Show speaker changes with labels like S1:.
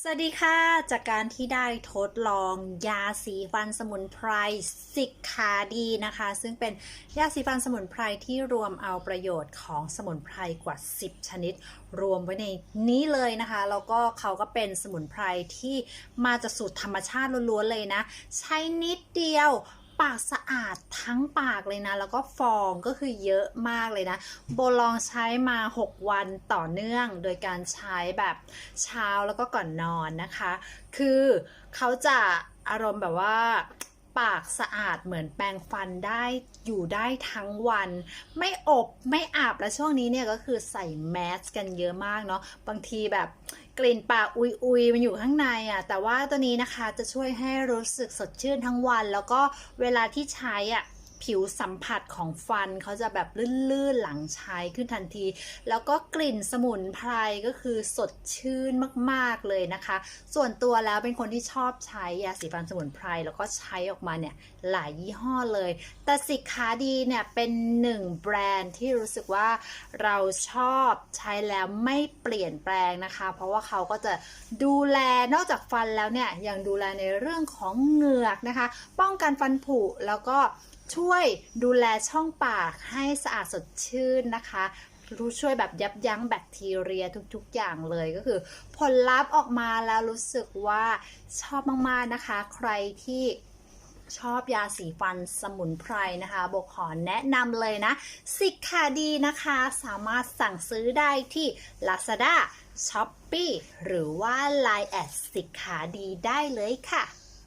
S1: สวัสดีค่ะ จากการที่ได้ทดลองยาสีฟันสมุนไพรสิกคาดีนะคะ ซึ่งเป็นยาสีฟันสมุนไพรที่รวมเอาประโยชน์ของสมุนไพรกว่า 10 ชนิด รวมไว้ในนี้เลยนะคะ แล้วก็เขาก็เป็นสมุนไพรที่มาจากสูตรธรรมชาติล้วนๆเลยนะ ใช้นิดเดียว ปากสะอาดทั้งปากเลยนะ แล้วก็ฟองก็คือเยอะมากเลยนะ โบลองใช้มา 6 วันต่อเนื่อง โดยการใช้แบบเช้าแล้วก็ก่อนนอนนะคะ คือเขาจะอารมณ์แบบว่าปากสะอาดเหมือนแปรงฟันได้อยู่ได้ทั้งวัน ไม่อบไม่อาบและช่วงนี้เนี่ยก็คือใส่แมสกันเยอะมากเนาะบางทีแบบ กลิ่นปากอุยอุยๆมันอยู่ข้างในอะ่ะแต่ว่าตัวนี้นะคะจะช่วยให้รู้สึกสดชื่นทั้งวัน แล้วก็เวลาที่ใช้อะ ผิวสัมผัสของฟันเขาจะแบบลื่นๆหลังใช้ขึ้นทันที แล้วก็กลิ่นสมุนไพรก็คือสดชื่นมากๆเลยนะคะ ส่วนตัวแล้วเป็นคนที่ชอบใช้ยาสีฟันสมุนไพรแล้วก็ใช้ออกมาเนี่ยหลายยี่ห้อเลย แต่สิกขาดีเนี่ยเป็นหนึ่งแบรนด์ที่รู้สึกว่าเราชอบใช้แล้วไม่เปลี่ยนแปลงนะคะ เพราะว่าเขาก็จะดูแลนอกจากฟันแล้วเนี่ยยังดูแลในเรื่องของเหงือกนะคะ ป้องกันฟันผุแล้วก็ ช่วยดูแลช่องปากให้สะอาดสดชื่นนะคะรู้ช่วยแบบยับยั้งแบคทีเรียทุกๆ อย่างเลยก็คือ ผลลัพธ์ออกมาแล้วรู้สึกว่าชอบมากๆนะคะ ใครที่ชอบยาสีฟันสมุนไพรนะคะโบขอแนะนำเลยนะ สิกขาดีนะคะ สามารถสั่งซื้อได้ที่ Lazada, Shopee หรือว่า Line แอดสิกขาดีได้เลยค่ะ